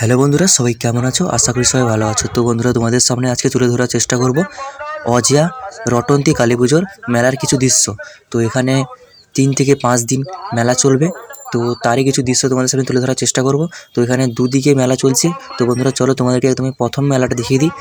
Hello বন্ধুরা, সবাই কেমন আছো? আশা করি সবাই ভালো আছো। তো বন্ধুরা, তোমাদের সামনে আজকে তুলে ধরার চেষ্টা করব অজিয়া রটন্তী কালী পুজোর মেলার কিছু দৃশ্য। তো এখানে তিন থেকে পাঁচ দিন মেলা চলবে। তো তারই কিছু দৃশ্য তোমাদের সামনে তুলে ধরার চেষ্টা করব। তো এখানে দুদিকে মেলা চলছে। তো বন্ধুরা, চলো তোমাদেরকে একদমই প্রথম মেলাটা দেখিয়ে দিই।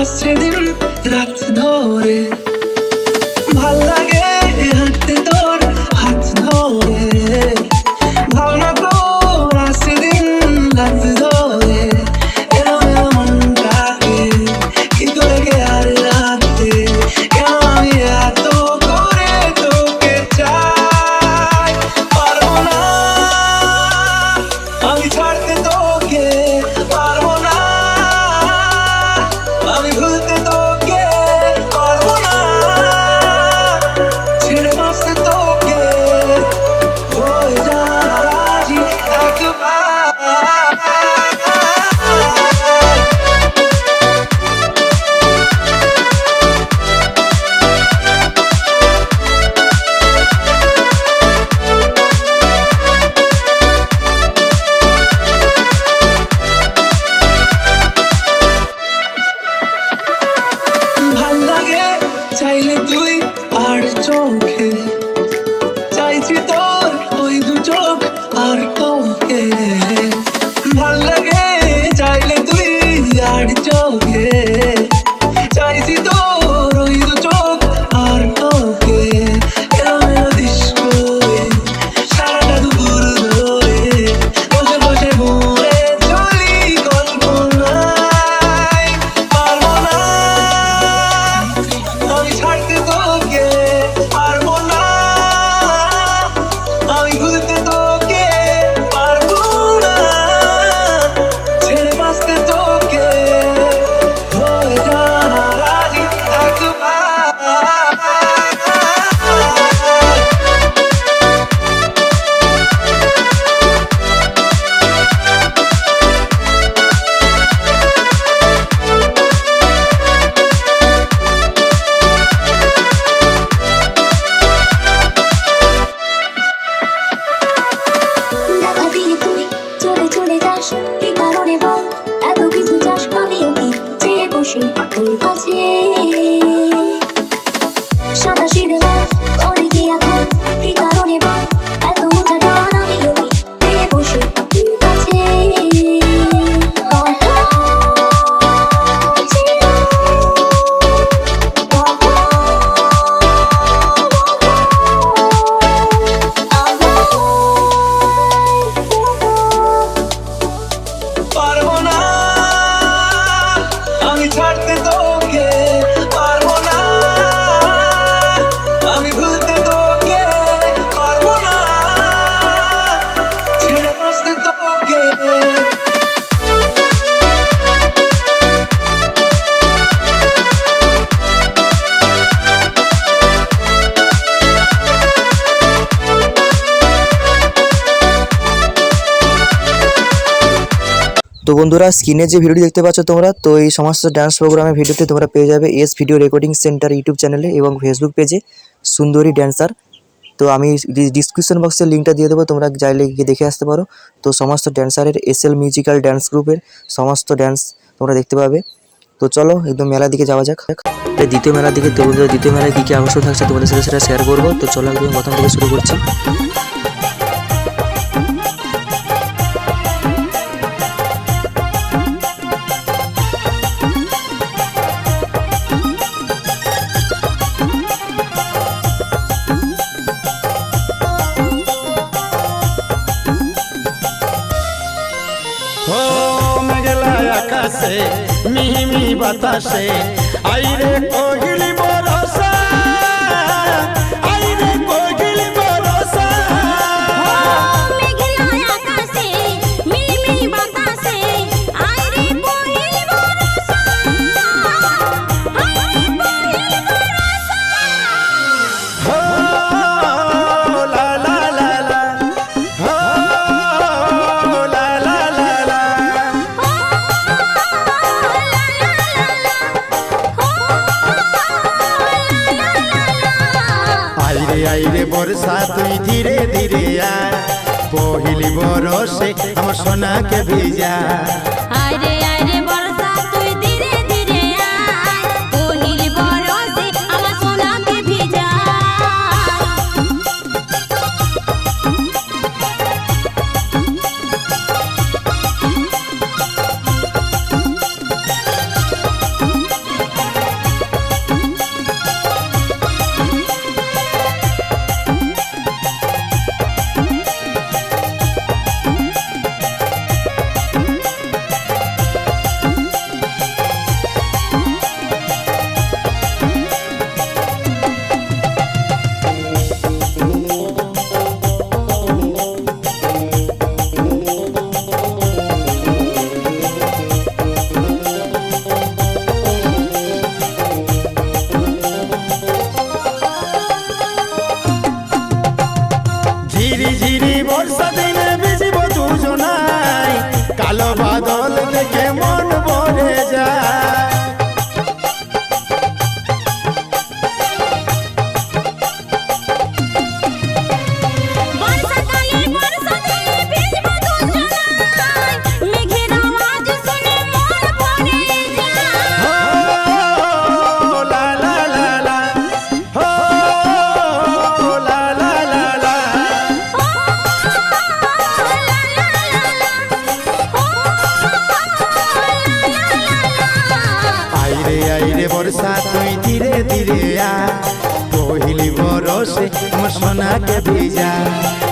আসছে দিন রাত ধরে তো বন্ধুরা, স্ক্রিনে যে ভিডিওটি দেখতে পাচ্ছ তোমরা, তো এই সমস্ত ডান্স প্রোগ্রামের ভিডিওটি তোমরা পেয়ে যাবে S video recording center YouTube চ্যানেলে এবং ফেসবুক পেজে সুন্দরী ড্যান্সার তো আমি ডিসক্রিপশন বক্সে লিঙ্কটা দিয়ে দেবো, তোমরা চাইলে গিয়ে দেখে আসতে পারো। তো সমস্ত ড্যান্সারের এস এল মিউজিক্যাল ড্যান্স গ্রুপের সমস্ত ড্যান্স তোমরা দেখতে পাবে। তো চলো, একদম মেলার দিকে যাওয়া যাক। দ্বিতীয় মেলার দিকে তো দ্বিতীয় মেলায় কী কী আকর্ষণ থাকছে তোমাদের সাথে সেটা শেয়ার করব। তো চলো একদম প্রথম থেকে শুরু করছি। আকাশে মিহিমি বাতাসে। আইরে কোকিলি বরসা বর্ষা তুই ধীরে ধীরে আর পহিলি বরষে আমার সোনাকে ভিজা। আরে Τα του, η τυρετήρια που η λιγορόση μοσολά και πηγαίνει.